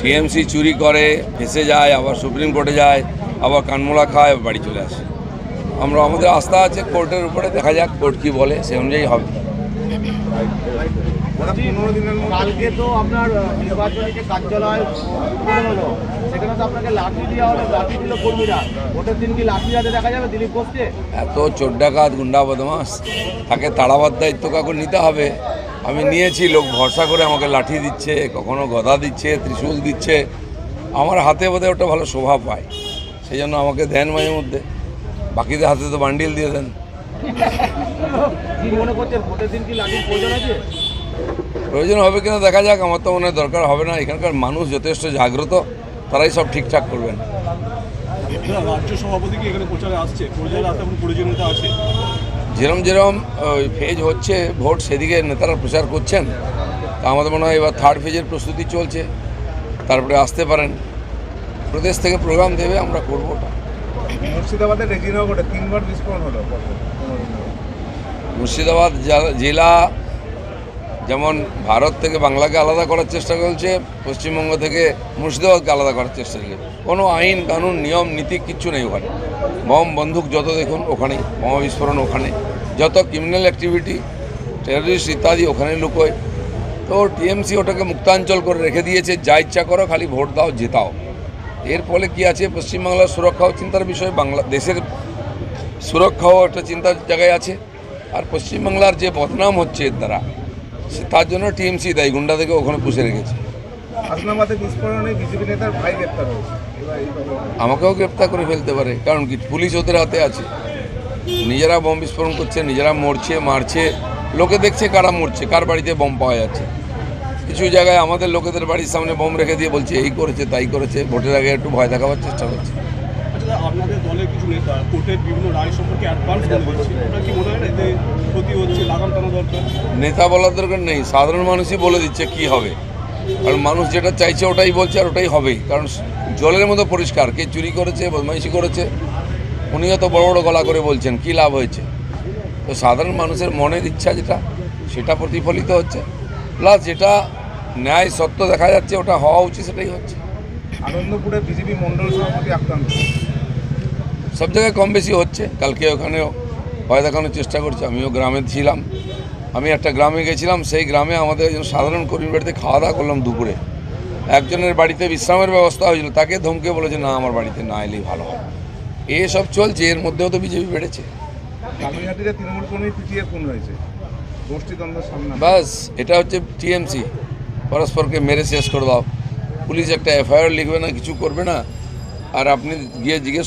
TMC চুরি করে ফেসে যায় আবার সুপ্রিম কোর্টে যায় আবার কানমোলা খায় আবার বাড়ি চলে আসে। আমরা আমাদের আস্থা আছে কোর্টের উপরে দেখা যাক কোর্ট কী বলে সে অনুযায়ী হবে। কালকে তো আপনার নির্বাচনী যে কার্যালয় হলো সেখানে তো আপনাকে লাঠি দেওয়া হলো লাঠি দিল কর্মীরা। ভোটের দিন কি লাঠি হাতে দেখা যাবে দিলীপ ঘোষকে? এত চোর ডাকাত গুন্ডা বদমাস তাকে তাড়াবার দায়িত্ব কাকুর নিতে হবে। আমি নিয়েছি লোক ভরসা করে আমাকে লাঠি দিচ্ছে কখনো গদা দিচ্ছে ত্রিশূল দিচ্ছে। আমার হাতে বোধহয় ওটা ভালো শোভা পায় সেই জন্য আমাকে দেন মাঝে মধ্যে। বাকিদের হাতে তো বান্ডিল দিয়ে দেন। মনে প্রয়োজন হবে কিনা দেখা যাক আমার তো মনে হয় দরকার হবে না। এখানকার মানুষ যথেষ্ট জাগ্রত তারাই সব ঠিকঠাক করবেন। রাজ্য সভাপতি কি এখানে প্রচারে আসছে? প্রচারে আসতে এখন প্রয়োজনীয়তা আছে? যেরম যেরম ওই ফেজ হচ্ছে ভোট সেদিকে নেতারা প্রচার করছেন তা আমাদের মনে হয় এবার থার্ড ফেজের প্রস্তুতি চলছে তারপরে আসতে পারেন। প্রদেশ থেকে প্রোগ্রাম দেবে আমরা করব ওটা। মুর্শিদাবাদের রেজিনগরে তিনবার বিস্ফোরণ হলো মুর্শিদাবাদ জেলা- জেলা যেমন ভারত থেকে বাংলাকে আলাদা করার চেষ্টা করছে পশ্চিমবঙ্গ থেকে মুর্শিদাবাদকে আলাদা করার চেষ্টা করছে। কোনো আইন কানুন নিয়ম নীতি কিচ্ছু নেই ওখানে। বম বন্দুক যত দেখুন ওখানে বোমা বিস্ফোরণ ওখানে। যত ক্রিমিনাল অ্যাক্টিভিটি টেররিস্ট ইত্যাদি ওখানে লুকোয় তো টিএমসি ওটাকে মুক্তাঞ্চল করে রেখে দিয়েছে যা ইচ্ছা করো খালি ভোট দাও জেতাও। এর ফলে কি আছে পশ্চিমবাংলার সুরক্ষাও চিন্তার বিষয় বাংলা দেশের সুরক্ষাও একটা চিন্তার জায়গায় আছে। আর পশ্চিমবাংলার যে বদনাম হচ্ছে এর দ্বারা সে- তার জন্য টিএমসি দায়ী গুন্ডা থেকে ওখানে পুষে রেখেছে। আমাকেও গ্রেপ্তার করে ফেলতে পারে কারণ কি পুলিশ ওদের হাতে আছে। নিজেরা বোম বিস্ফোরণ করছে নিজেরা মরছে মারছে লোকে দেখছে কারা মরছে কার বাড়িতে বোম পাওয়া যাচ্ছে। কিছু জায়গায় আমাদের লোকেদের বাড়ির সামনে বোম রেখে দিয়ে বলছে এই করেছে তাই করেছে। ভোটের আগে একটু ভয় দেখাবার চেষ্টা করছে। আচ্ছা আপনাদের দলের কিছু নেতা কোর্টের বিভিন্ন রায় সম্পর্কে অ্যাডভান্স বলে দিচ্ছে ওটা কি মনে হয় এতে ক্ষতি হচ্ছে লাগাম টানা দরকার? নেতা বলার দরকার নেই সাধারণ মানুষই বলে দিচ্ছে কি হবে। কারণ মানুষ যেটা চাইছে ওটাই বলছে আর ওটাই হবেই। কারণ জলের মতো পরিষ্কার কে চুরি করেছে বদমাইশি করেছে উনিও তো বড় বড় গলা করে বলছেন কি লাভ হয়েছে? তো সাধারণ মানুষের মনের ইচ্ছা যেটা সেটা প্রতিফলিত হচ্ছে। প্লাস যেটা ন্যায় সত্য দেখা যাচ্ছে ওটা হওয়া উচিত সেটাই হচ্ছে। আনন্দপুরে বিজেপি মন্ডল সভাপতি আক্রান্ত। সব জায়গায় কম বেশি হচ্ছে। কালকে ওখানেও ভয় দেখানোর চেষ্টা করছে। আমিও গ্রামে ছিলাম। আমি একটা গ্রামে গেছিলাম সেই গ্রামে আমাদের একজন সাধারণ কর্মীর বাড়িতে খাওয়া দাওয়া করলাম দুপুরে। একজনের বাড়িতে বিশ্রামের ব্যবস্থা হয়েছিল তাকে ধমকে বলেছে না আমার বাড়িতে না এলেই ভালো হয় এসব চলছে এর মধ্যেও তো বিজেপি বেড়েছে। কালীঘাটিতে তৃণমূল কর্মী পিটিয়ে খুন হয়েছে। সামনে বাস এটা হচ্ছে টিএমসি। পরস্পরকে মেরে শেষ করে দাও। পুলিশ একটা এফআইআর লিখবে না কিছু করবে না। আর আপনি গিয়ে জিজ্ঞেস